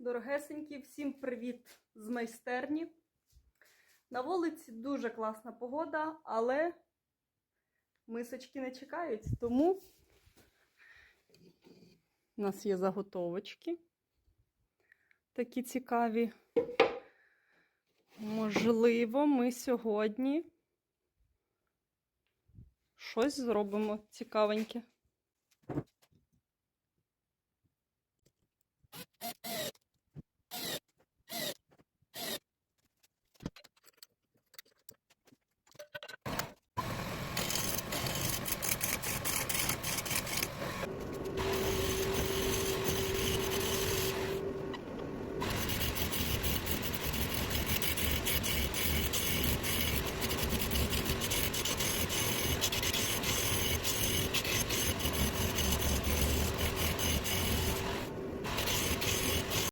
Дорогесенькі, всім привіт з майстерні. На вулиці дуже класна погода, але мисочки не чекають, тому у нас є заготовочки. Такі цікаві. Можливо, ми сьогодні щось зробимо цікавеньке.